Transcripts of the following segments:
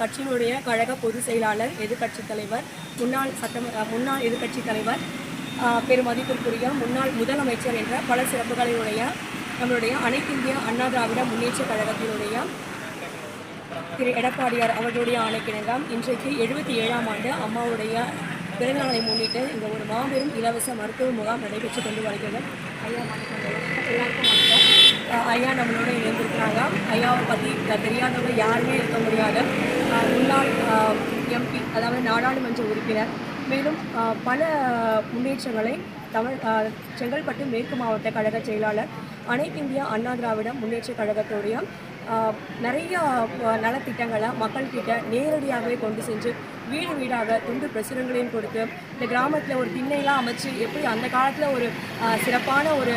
கட்சியினுடைய கழக பொதுச் செயலாளர் எதிர்க்கட்சித் தலைவர் முன்னாள் சட்டம் முன்னாள் எதிர்க்கட்சித் தலைவர் பெருமதிப்பிற்குரிய முன்னாள் முதலமைச்சர் என்ற பல சிறப்புகளினுடைய நம்மளுடைய அனைத்திந்திய அண்ணா திராவிட முன்னேற்ற கழகத்தினுடைய திரு எடப்பாடியார் அவர்களுடைய ஆணைக்கிணங்கம் இன்றைக்கு எழுபத்தி ஏழாம் ஆண்டு அம்மாவுடைய பிறந்தநாளை முன்னிட்டு இந்த ஒரு மாபெரும் இலவச மருத்துவ முகாம் நடைபெற்று கொண்டு வருகிறது. ஐயா வணக்கம் எல்லாருக்கும் ஐயா நம்மளோட இணைந்திருக்கிறாங்க. ஐயாவை பற்றி தெரியாதவங்க யாருமே இருக்க முடியாத அஹ் முன்னாள் எம்பி அதாவது நாடாளுமன்ற உறுப்பினர். மேலும் அஹ், பல முன்னேற்றங்களை தமிழ் செங்கல்பட்டு மேற்கு மாவட்ட கழக செயலாளர் அனைத்திந்திய அண்ணா திராவிட முன்னேற்ற கழகத்துடைய நிறைய நலத்திட்டங்களை மக்கள்கிட்ட நேரடியாகவே கொண்டு சென்று வீடு வீடாக துண்டு பிரசுரங்களையும் கொடுத்து இந்த கிராமத்தில் ஒரு திண்ணையெல்லாம் அமைச்சு எப்படி அந்த காலத்தில் ஒரு சிறப்பான ஒரு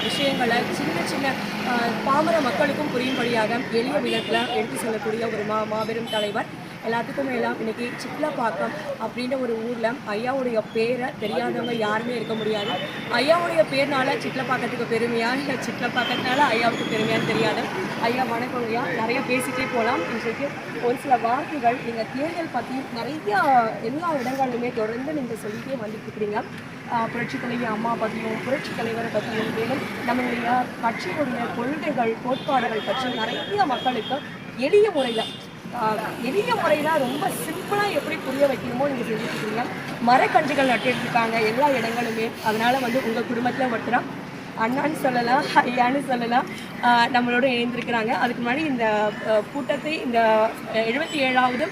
விஷயங்களை சின்ன சின்ன பாமர மக்களுக்கும் புரியும்படியாக எளிய விதத்தில் எடுத்து செல்லக்கூடிய ஒரு மா மாபெரும் தலைவர் எல்லாத்துக்கும் எல்லாம் இன்னைக்கு சிட்லப்பாக்கம் அப்படின்ற ஒரு ஊரில் ஐயாவுடைய பேரை தெரியாதவங்க யாருமே இருக்க முடியாது. ஐயாவுடைய பேர்னால சிட்லப்பாக்கத்துக்கு பெருமையா? இல்லை சிட்லப்பாக்கத்தினால ஐயாவுக்கு பெருமையான்னு தெரியாது. ஐயா வணக்கம் ஐயா. நிறைய பேசிகிட்டே போகலாம் இன்றைக்கு ஒரு சில வார்த்தைகள் நீங்கள் தேர்தல் பற்றி நிறைய எல்லா இடங்களிலுமே தொடர்ந்து நீங்கள் சொல்லிட்டே வந்துட்டு இருக்கிறீங்க தலைவி அம்மா பற்றியும் புரட்சி தலைவரை பற்றியும் மேலும் நம்மளுடைய கட்சியினுடைய கொள்கைகள் கோட்பாடுகள் பற்றி நிறைய மக்களுக்கு எளிய முறையில் எளிய முறையில் ரொம்ப சிம்பிளாக எப்படி புரிய வைக்கணுமோ நீங்கள் செஞ்சுருக்கீங்க மரக்கன்றுகள் நட்டுருக்காங்க எல்லா இடங்களுமே. அதனால் வந்து உங்கள் குடும்பத்தில் ஒருத்தரா அண்ணான்னு சொல்லலாம் ஐயான்னு சொல்லலாம் நம்மளோட இணைந்திருக்கிறாங்க. அதுக்கு முன்னாடி இந்த கூட்டத்தை இந்த எழுபத்தி ஏழாவது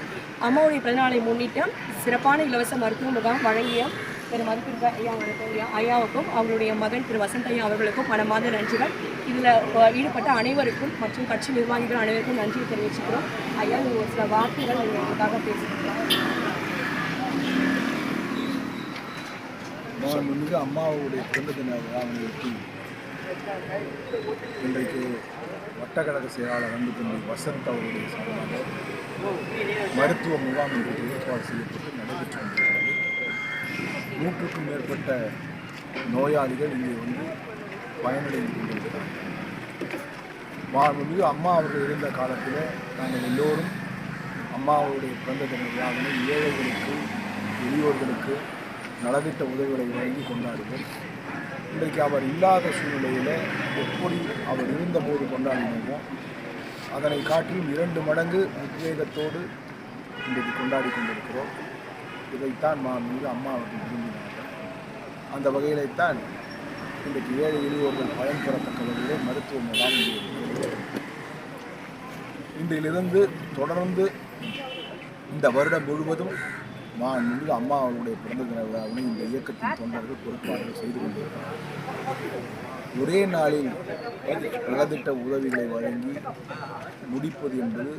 அம்மாவுடைய பிறந்தநாளை முன்னிட்டு சிறப்பான இலவச மருத்துவ முகாம் வழங்கிய திரு மதிப்பிற்கு ஐயா வணக்கம் ஐயா ஐயாவுக்கும் அவருடைய மகன் திரு வசந்த் ஐயா அவர்களுக்கும் மனமார்ந்த நன்றிகள். இதில் ஈடுபட்ட அனைவருக்கும் மற்றும் கட்சி நிர்வாகிகள் அனைவருக்கும் நன்றி தெரிவிச்சுக்கிறோம். ஐயா நீங்கள் ஒரு சில வார்த்தைகள் உங்களுக்காக எங்களுக்காக அம்மாவுடைய பிறந்த தின விழாவையொட்டி இன்றைக்கு வட்டக்கழக செயலாளர் வந்து தம்பி வசந்த் அவருடைய சார்பாக மருத்துவ முகாம் இன்றைக்கு ஏற்பாடு செய்யப்பட்டு நடைபெற்று கொண்டிருக்கிறது. நூற்றுக்கும் மேற்பட்ட நோயாளிகள் இங்கே வந்து பயனடைந்து கொண்டிருக்கிறார்கள். மாண்புமிகு அம்மா அவர்கள் இருந்த காலத்தில் நாங்கள் எல்லோரும் அம்மாவுடைய பிறந்த தின ஏழைகளுக்கு எளியோர்களுக்கு நலத்திட்ட உதவிகளை வழங்கி கொண்டாடுவோம். இன்றைக்கு அவர் இல்லாத சூழ்நிலையில் எப்படி அவர் இருந்தபோது கொண்டாடினோமோ அதனை காட்டிலும் இரண்டு மடங்கு உத்வேகத்தோடு இன்றைக்கு கொண்டாடி கொண்டிருக்கிறோம். இதைத்தான் மா மீது அம்மா அவர்கள் விரும்பினார்கள். அந்த வகையிலைத்தான் இன்றைக்கு ஏழை எளியோர்கள் பயன் பெறத்தக்க வகையிலே மருத்துவ முகாம் இன்றிலிருந்து தொடர்ந்து இந்த வருடம் முழுவதும் நான் மீது அம்மா அவர்களுடைய பிறந்த தின விழாவினை இந்த இயக்கத்தின் தொண்டர்கள் பொறுப்பாளர்கள் செய்து கொண்டிருக்கிறார்கள். ஒரே நாளில் நலத்திட்ட உதவிகளை வழங்கி முடிப்பது என்பது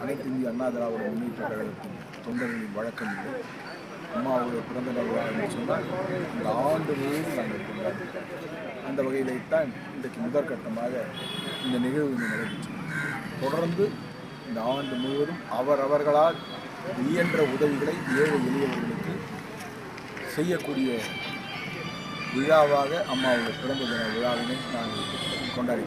அனைத்து இந்திய அண்ணா திராவிட முன்னேற்ற கழகத்தின் தொண்டர்களின் வழக்கம் இல்லை அம்மாவுடைய பிறந்த நாள் விழா சொன்னால் இந்த ஆண்டு முழுவதும் நாங்கள் கொண்டாடுவோம் அந்த வகையிலேத்தான் இன்றைக்கு முதற்கட்டமாக இந்த நிகழ்வு இங்கு நடைபெற்றது. தொடர்ந்து இந்த ஆண்டு முழுவதும் அவரவர்களால் இயன்ற உதவிகளை ஏழை எளியவர்களுக்கு செய்யக்கூடிய விழாவாக அம்மாவுடைய பிறந்த தின விழாவினை நாங்கள் கொண்டாடி